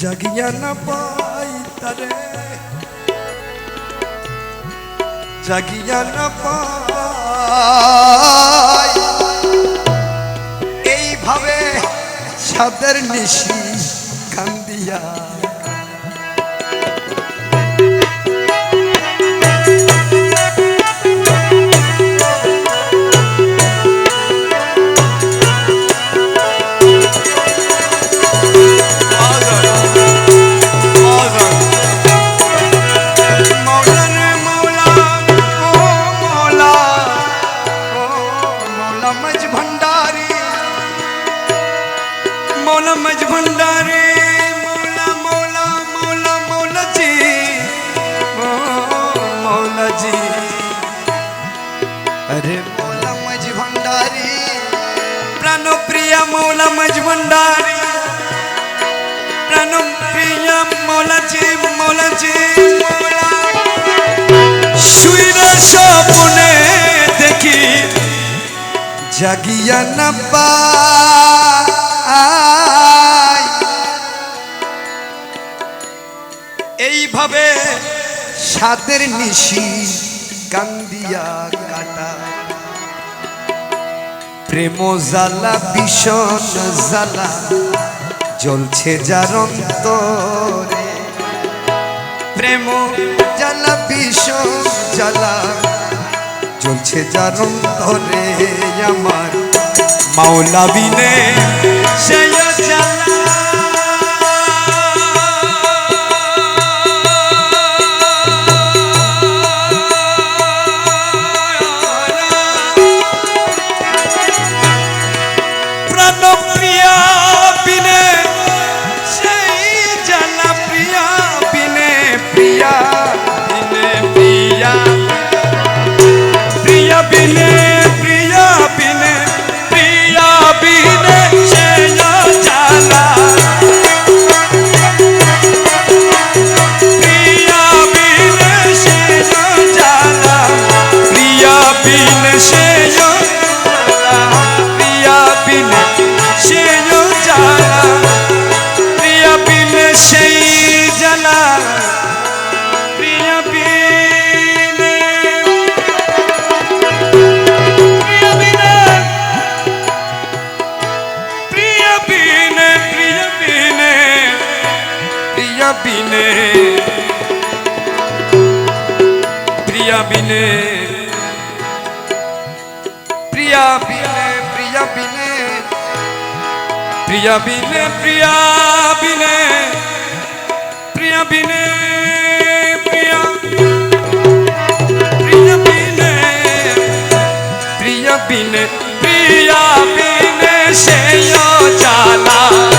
জাগিয়া না পাই তারে। জাগিয়া না পাই। এইভাবে সাদের নিশি কান্দিয়া মোলাজি মোলাজি মোলা জাগিয়া না এইভাবে সাতের নিশি কান্দিয়া কাটা। প্রেম জালা ভীষণ জ্বালা, জ্বলছে যার অন্তরে। প্রেম জ্বালা বিষ জ্বালা। চলছে যার ধরে আমার। মাওলা বিনে সেই জ্বালা बिना প্রিয়া বিনে প্রিয়া বিনে প্রিয়া বিনে, প্রিয়া প্রিয়া বিনে প্রিয়া বিনে প্রিয়া বিনে সে চালা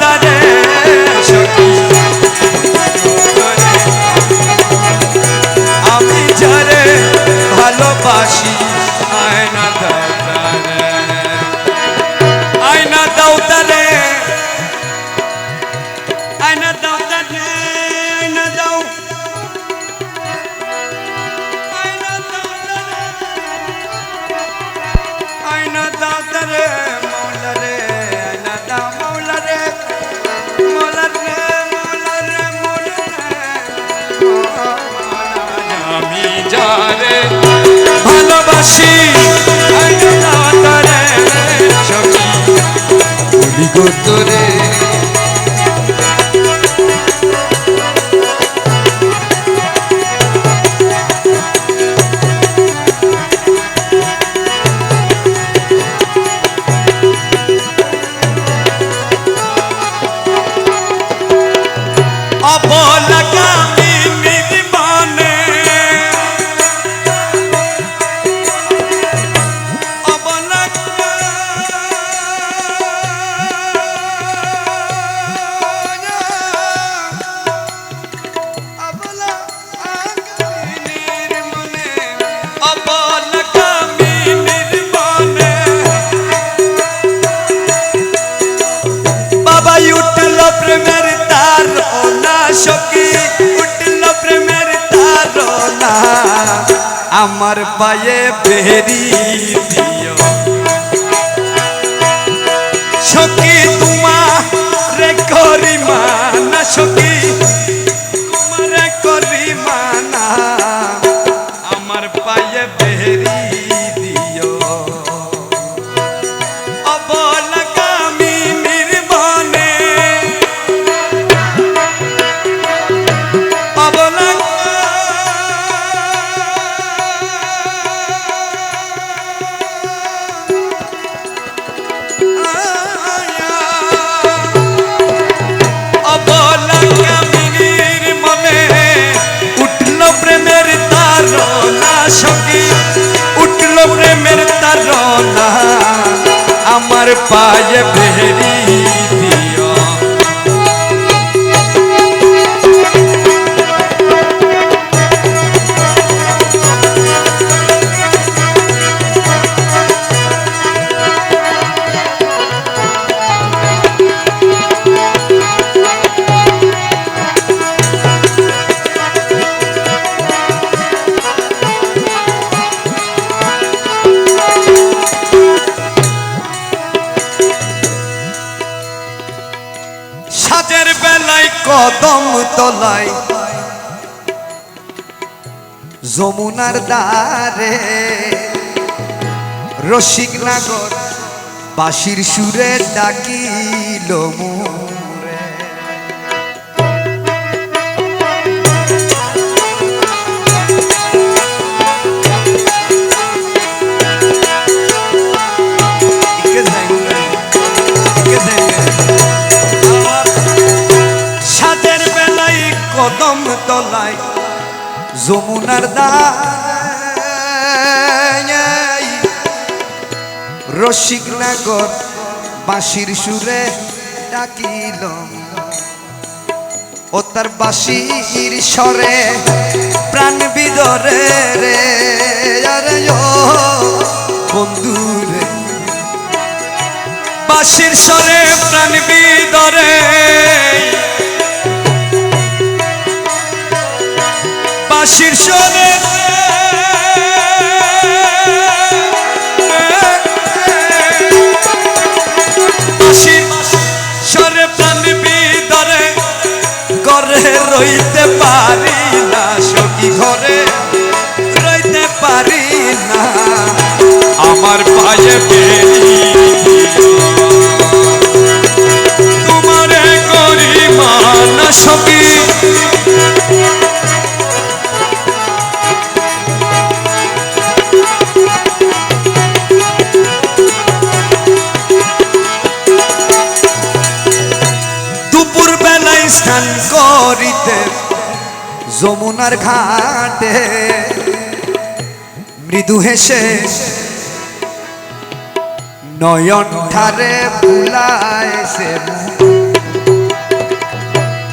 তাদের পুতুরে সকি উঠল প্রেমের তারা আমার পায়ে ফেরি দিও। সখী তোমার রে করি মানা সকি আমার পায়ে তলায়। যমুনার দ্বারে রসিক নাগর বাঁশির সুরে ডাকিল মোরে কদম তলায় যমুনার দায় রসিক নাগর বাঁশির সুরে ডাকিল ও তার বাঁশির স্বরে প্রাণ বিদরে রে। আরে বন্ধু রে বাঁশির স্বরে প্রাণ বিদরে। বাঁশির স্বরে বাঁশির স্বরে প্রাণ বিদরে ঘরে রইতে স্নান করিতে, যমুনার ঘাটে মৃদু হেসে, নয়ন ঠারে বুলাইছে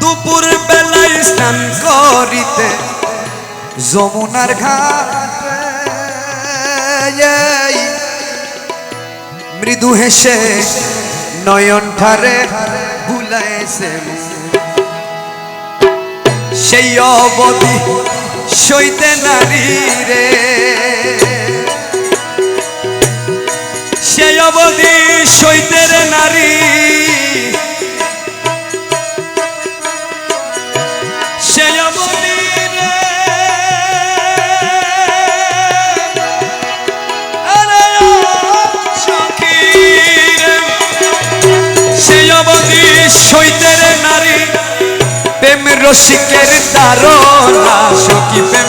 দুপুর বেলায় স্নান করিতে, যমুনার ঘাটে মৃদু হেসে, নয়ন ঠারে ভুলাইছে সেই অবধি সইতে নারী রে। সেই অবধি সইতে রে নারী। রসিকের তারা সখী প্রেম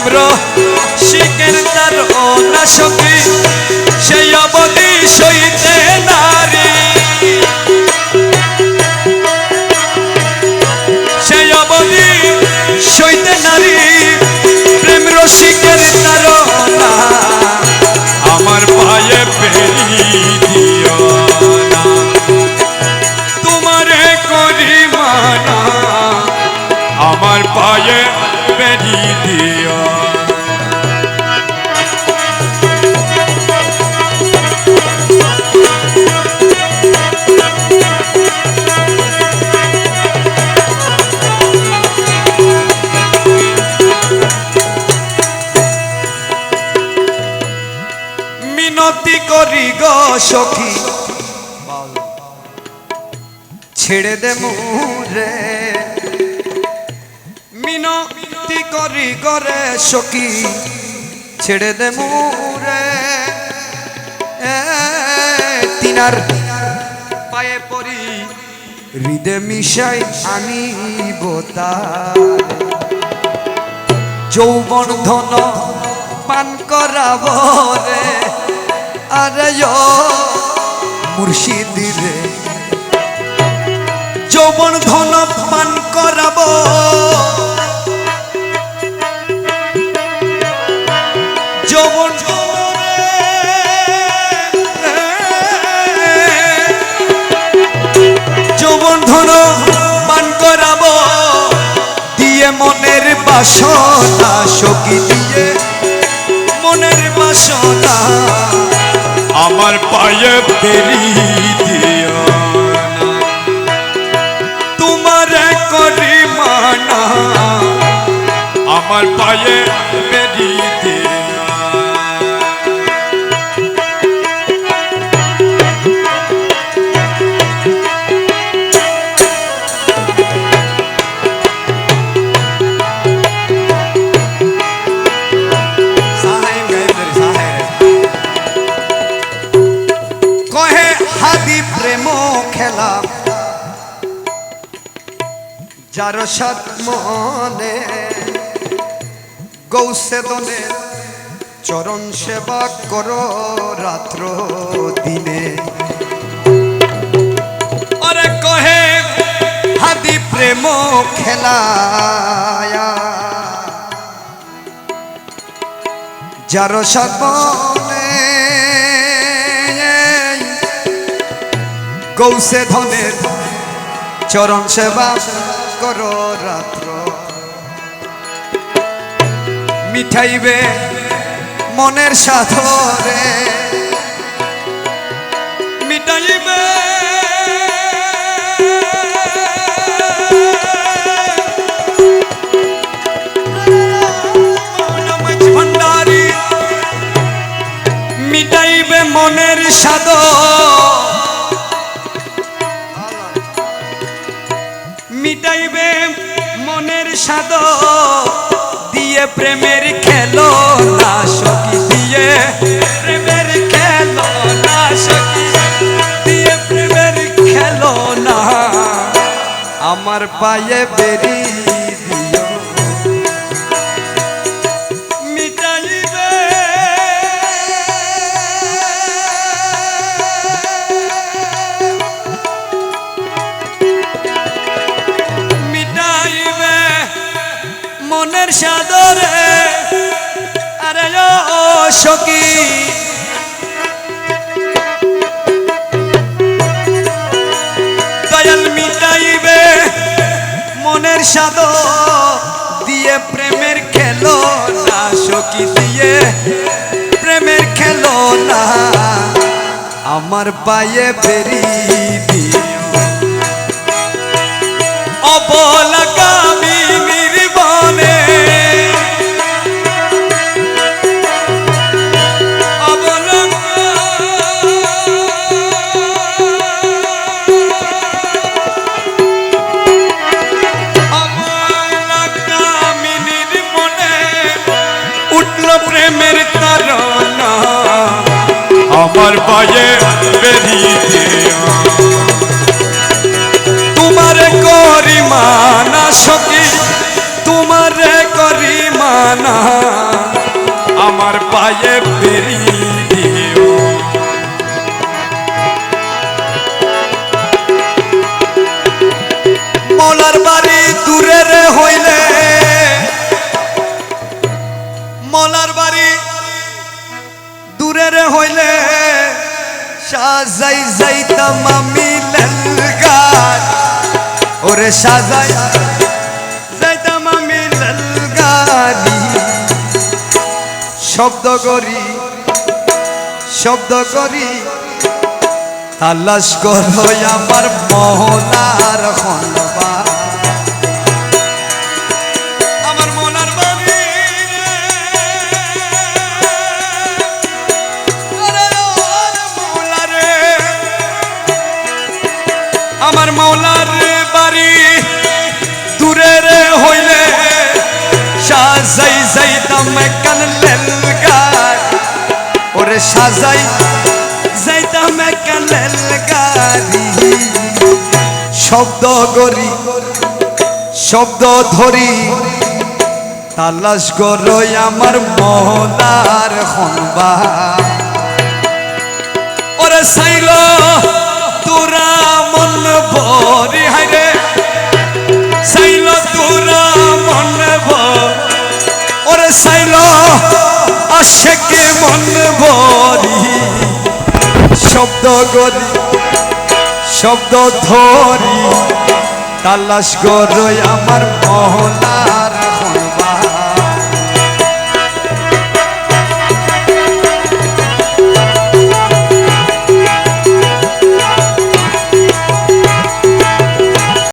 ছেড়ে দে মুরে। মিনতি করি গরে সখী, ছেড়ে দে মুরে। তিনার পায়ে পড়ি হৃদে মিশাই আনিব তার। যৌবন ধন পান করাব রে। আরে মুর্শিদ রে। যৌবন ধন পান করাব। যৌবন যৌবন ধন পান করাব। দিয়ে মনের বাসনা, সখী দিয়ে মনের বাসনা। আমার পায়ে ফেরি দিও। আমার পায়ে ফেরি দিও সাহাই গায়ের সাহাই কহে হাদি প্রেম খেলা যার সাত মনে গৌসে দলে চরণ সেবা করো রাত্র দিনে। অরে কহে, হাদি প্রেম খেলায়া। যার সাধনে গৌসে ধনের চরণ সেবা করো রাত্র মিঠাইবে মনের সাথরে মিটাইবে। ভান্ডারী। মিটাইবে মনের সাদ মিটাইবে মনের সাদ দিয়ে প্রেমের খেলো না সখী দিয়ে। প্রেমের খেলো না সখী দিয়ে প্রেমের খেলো না। আমার পায়ে বেরি আমার পায়ে বেরি দিও। অবলাগামী নির্বনে প্রেমের তারনা আমার পায়ে বেরিয়ে তোমার করি মানা সখী তোমার করি মানা আমার পায়ে সাজাই যাইতাম আমি লালগার ওরে সাজাই যাইতাম আমি লালগারি শব্দ করি শব্দ করি, তালাশ করো আমার মহলার হনবা সাজাই যাইতাম কান লেলগারি শব্দ গরি শব্দ ধরি, তালাশ গরই আমার মহলার হনবা ওরে সাইল, তোরা মন ভরি, হাইরে। সাইল, তোরা মন ভর। সাইল আশেকে মন ভরি। শব্দ গরি শব্দ ধরি। তালাশ গরই আমার মহলা।